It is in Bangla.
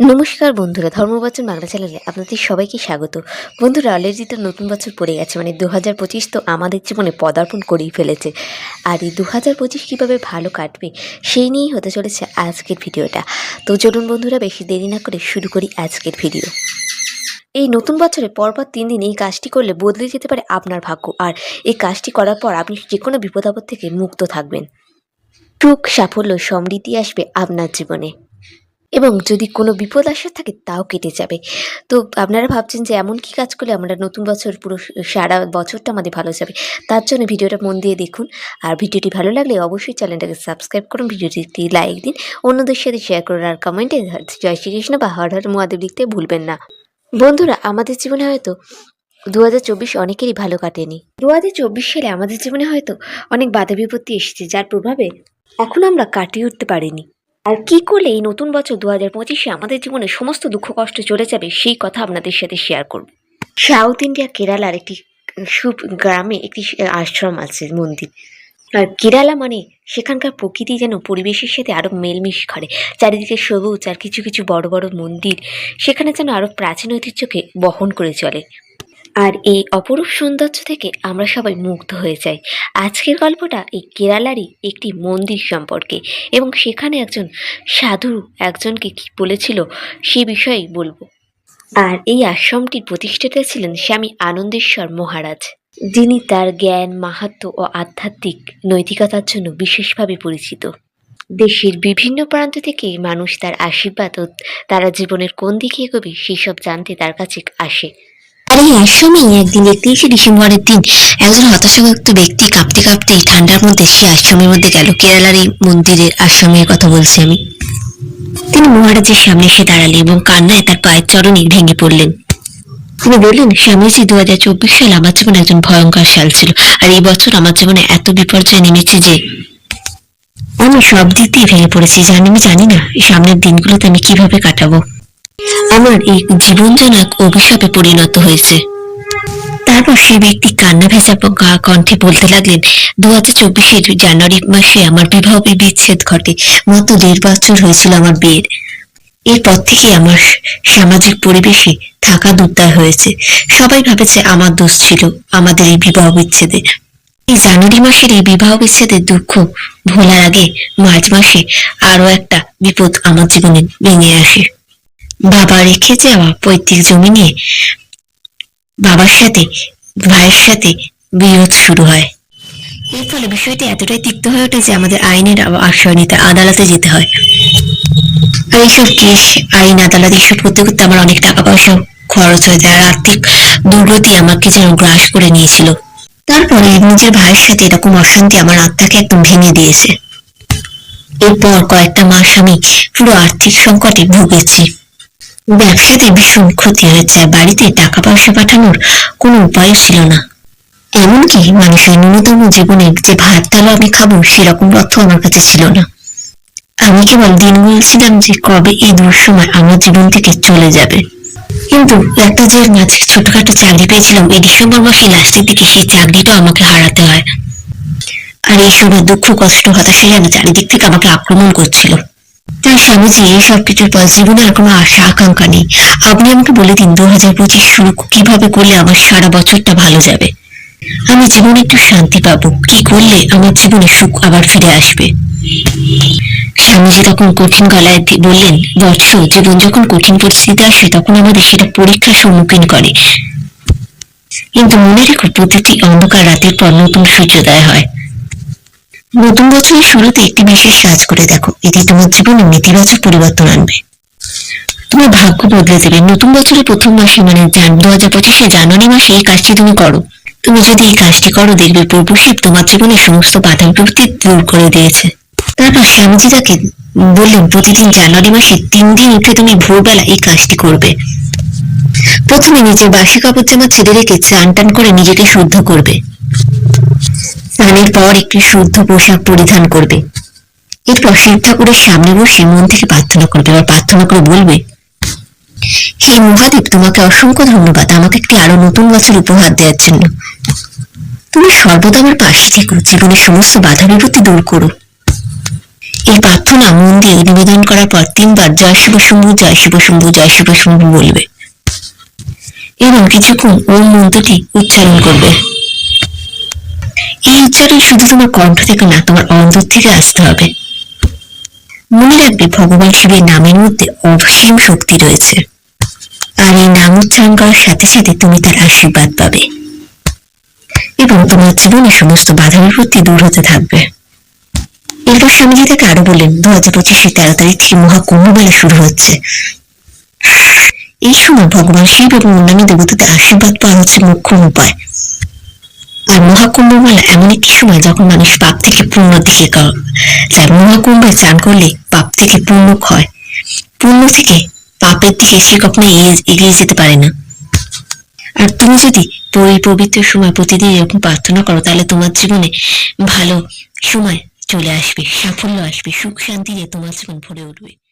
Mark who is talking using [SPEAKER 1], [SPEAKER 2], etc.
[SPEAKER 1] নমস্কার বন্ধুরা, ধর্মবচন বাংলা চ্যানেলে আপনাদের সবাইকে স্বাগত। বন্ধুরা অলরেডি তো নতুন বছর পড়ে গেছে মানে দু হাজার পঁচিশ তো আমাদের জীবনে পদার্পণ করেই ফেলেছে। আর এই দু হাজার পঁচিশ কীভাবে ভালো কাটবে, সেই নিয়েই হতে চলেছে আজকের ভিডিওটা। তো চলুন বন্ধুরা, বেশি দেরি না করে শুরু করি আজকের ভিডিও। এই নতুন বছরে পরপর তিন দিন এই কাজটি করলে বদলে যেতে পারে আপনার ভাগ্য। আর এই কাজটি করার পর আপনি যে কোনো বিপদ আপদ থেকে মুক্ত থাকবেন। সুখ, সাফল্য, সমৃদ্ধি আসবে আপনার জীবনে। এবং যদি কোনো বিপদ আসার থাকে, তাও কেটে যাবে। তো আপনারা ভাবছেন যে এমন কি কাজ করলে আমরা নতুন বছর পুরো সারা বছরটা আমাদের ভালো যাবে? তার জন্য ভিডিওটা মন দিয়ে দেখুন। আর ভিডিওটি ভালো লাগলে অবশ্যই চ্যানেলটাকে সাবস্ক্রাইব করুন ভিডিওটি লাইক দিন। অন্যদের সাথে শেয়ার করুন আর কমেন্টে জয় শ্রীকৃষ্ণ বা হর হর মহাদেব লিখতে ভুলবেন না। বন্ধুরা, আমাদের জীবনে হয়তো দু হাজার চব্বিশ অনেকেরই ভালো কাটেনি। দু হাজার চব্বিশ সালে আমাদের জীবনে হয়তো অনেক বাধা বিপত্তি এসেছে, যার প্রভাবে এখন আমরা কাটিয়ে উঠতে পারিনি। আর কি করলে এই নতুন বছর দু হাজার পঁচিশে আমাদের জীবনে সমস্ত দুঃখ, কষ্ট চলে যাবে, সেই কথা আপনাদের সাথে শেয়ার করব। সাউথ ইন্ডিয়া কেরালার একটি সুপ, গ্রামে একটি আশ্রম আছে, মন্দির। আর কেরালা মানে সেখানকার প্রকৃতি যেন পরিবেশের সাথে আরও মেলমিশ করে। চারিদিকে সবুজ আর কিছু কিছু বড় বড় মন্দির, সেখানে যেন আরও প্রাচীন ঐতিহ্যকে বহন করে চলে। আর এই অপরূপ সৌন্দর্য থেকে আমরা সবাই মুগ্ধ হয়ে যাই। আজকের গল্পটা এই কেরালারই একটি মন্দির সম্পর্কে এবং সেখানে একজন সাধু একজনকে কি বলেছিল সে বিষয়েই বলব। আর এই আশ্রমটির প্রতিষ্ঠাতা ছিলেন স্বামী আনন্দেশ্বর মহারাজ। যিনি তার জ্ঞান মাহাত্ম্য ও আধ্যাত্মিক নৈতিকতার জন্য বিশেষভাবে পরিচিত। দেশের বিভিন্ন প্রান্ত থেকে মানুষ তার আশীর্বাদ ও তারা জীবনের কোন দিকে এগোবে সেসব জানতে তার কাছে আসে। আর এই একদিন একত্রিশে ডিসেম্বরের দিন একজন হতাশাগ্রস্ত ব্যক্তি কাঁপতে কাঁপতে ঠান্ডার মধ্যে সে আশ্রমের মধ্যে গেল। কেরালার এই মন্দিরের আশ্রমের কথা বলছি আমি। তিনি মহারাজের সামনে এসে দাঁড়ালেন এবং কান্নায় তার পায়ের চরণে ভেঙে পড়লেন। তিনি বললেন, স্বামীজি দু হাজার চব্বিশ সাল আমার জীবনে একজন ভয়ঙ্কর সাল ছিল আর এই বছর আমার জীবনে এত বিপর্যয় নেমেছে যে আমি সব দিক দিয়ে ভেঙে পড়েছি। জানি আমি জানি না সামনের দিনগুলোতে আমি কীভাবে কাটাবো। আমার এই জীবন যেন এক অভিশাপে পরিণত হয়েছে। তারপর সেই ব্যক্তি কান্না ভেজা কণ্ঠে বলতে লাগলেন দু হাজার চব্বিশের জানুয়ারি মাসে আমার বিবাহ বিচ্ছেদ ঘটে। মাত্র দেড় বছর হয়েছিল আমার বিয়ের। এরপর থেকে আমার সামাজিক পরিবেশে থাকা দুর্দায় হয়েছে। সবাই ভাবেছে আমার দোষ ছিল আমাদের এই বিবাহ বিচ্ছেদে। এই জানুয়ারি মাসের এই বিবাহ বিচ্ছেদের দুঃখ ভোলার আগে মার্চ মাসে আরও একটা বিপদ আমার জীবনে ভেঙে আসে। বাবা রেখে যাওয়া পৈতৃক জমি নিয়ে বাবার সাথে, ভাইয়ের সাথে বিরোধ শুরু হয়। এর ফলে বিষয়টি এতটাই তিক্ত হয়ে ওঠে যে আমাদের আইনের আশ্রয় নিতে আদালতে যেতে হয়। আর এইসব কেস, আইন, আদালত এইসব করতে করতে আমার অনেক টাকা পয়সা খরচ হয়ে যায়, আর আর্থিক দুর্গতি আমাকে যেন গ্রাস করে নিয়েছিল। তারপরে নিজের ভাইয়ের সাথে এরকম অশান্তি আমার আত্মাকে একদম ভেঙে দিয়েছে। এরপর কয়েকটা মাস আমি পুরো আর্থিক সংকটে ভুগেছি। ব্যবসাতে ভীষণ ক্ষতি হয়েছে, বাড়িতে টাকা পয়সা পাঠানোর কোনো উপায় ছিল না। এমনকি মানুষের ন্যূনতম জীবনে যে ভাত, ডালো আমি খাব, সেরকম অর্থ আমার কাছে ছিল না। আমি কেবল দিন গুনছিলাম যে কবে এই দুঃসময় আমার জীবন থেকে চলে যাবে। কিন্তু একটা যে মাঝে ছোটখাটো চাকরি পেয়েছিলাম এই ডিসেম্বর মাসে লাস্টের দিকে সেই চাকরিটাও আমাকে হারাতে হয়। আর এই সময় দুঃখ, কষ্ট, হতাশা যেন চারিদিক থেকে আমাকে আক্রমণ করছিল। তার স্বামীজি এই সব কিছুর পর জীবনে আর কোনো আশা, আকাঙ্ক্ষা নেই। আপনি আমাকে বলে দিন দু হাজার পঁচিশ শুরু কীভাবে করলে আমার সারা বছরটা ভালো যাবে? আমি জীবনে একটু শান্তি পাবো। কি করলে আমার জীবনে সুখ আবার ফিরে আসবে? স্বামীজি তখন কঠিন গলায় বললেন, বৎস, জীবন যখন কঠিন পরিস্থিতি আসে, তখন আমাদের সেটা পরীক্ষার সম্মুখীন করে। কিন্তু মনে রেখো, প্রতিটি অন্ধকার রাতের পর নতুন সূর্যোদয় হয়। নতুন বছরের শুরুতে একটি বিশেষ কাজ করে দেখো। এটি তোমার জীবনে নেতিবাচক পরিবর্তন আনবে। তোমার ভাগ্য বদলে দেবে। নতুন বছরের প্রথম মাসে মানে দু হাজার পঁচিশে জানুয়ারি মাসে এই কাজটি তুমি করো। তুমি যদি এই কাজটি করো, দেখবে প্রভু শিব তোমার জীবনে সমস্ত বাধা বিপত্তি দূর করে দিয়েছে। তারপর স্বামীজি তাকে বললেন প্রতিদিন জানুয়ারি মাসে তিন দিন উঠে তুমি ভোরবেলা এই কাজটি করবে। প্রথমে নিজের বাসি কাপড় জামা ছেড়ে রেখে চান টান করে নিজেকে শুদ্ধ করবে। স্নানের পর একটি শুদ্ধ পোশাক পরিধান করবে। এরপর শিব ঠাকুরের সামনে বসে মন থেকে প্রার্থনা করবে। এবার প্রার্থনা করে বলবে, হে মহাদেব, তোমাকে অসংখ্য ধন্যবাদ। আমাকে একটি আরও নতুন বছর উপহার দেওয়ার জন্য। তুমি সর্বদা আমার পাশে থেকো। জীবনের সমস্ত বাধা বিপত্তি দূর করো। এই প্রার্থনা মন দিয়ে নিবেদন করার পর তিনবার জয় শিব শম্ভু, জয় শিব শম্ভু, জয় শিব শম্ভু বলবে। এবং কিছুক্ষণ ওম মন্ত্রটি উচ্চারণ করবে। এই উচ্চারণ শুধু তোমার কণ্ঠ থেকে না, তোমার অন্তর থেকে আসতে হবে। মনে রাখবে, ভগবান শিবের নামের মধ্যে অসীম শক্তি রয়েছে। আর এই নাম উচ্চারণ করার সাথে সাথে তুমি তার আশীর্বাদ পাবে। এবং তোমার জীবনে সমস্ত বাধা বিপত্তি দূর হতে থাকবে। এরপর স্বামীজি তাকে আরও বললেন, দু হাজার পঁচিশে তেরো তারিখ মহাকুম্ভ মেলা শুরু হচ্ছে। এই সময় ভগবান শিব এবং অন্যান্য দেবতাদের আশীর্বাদ পাওয়া হচ্ছে মুখ্য উপায়। আর মহাকুম্ভ মেলা এমন একটি সময় যখন মানুষ পাপ থেকে পূর্ণ দিকে যায় মহাকুম্ভে চান করলে পাপ থেকে পূর্ণ ক্ষয় পূর্ণ থেকে পাপের দিকে সে কখনো এগিয়ে- এগিয়ে যেতে পারে না। আর তুমি যদি এই পবিত্র সময় প্রতিদিন এরকম প্রার্থনা করো, তাহলে তোমার জীবনে ভালো সময় চলে আসবে, সাফল্য আসবে, সুখ শান্তি নিয়ে তোমার জীবন ভরে উঠবে।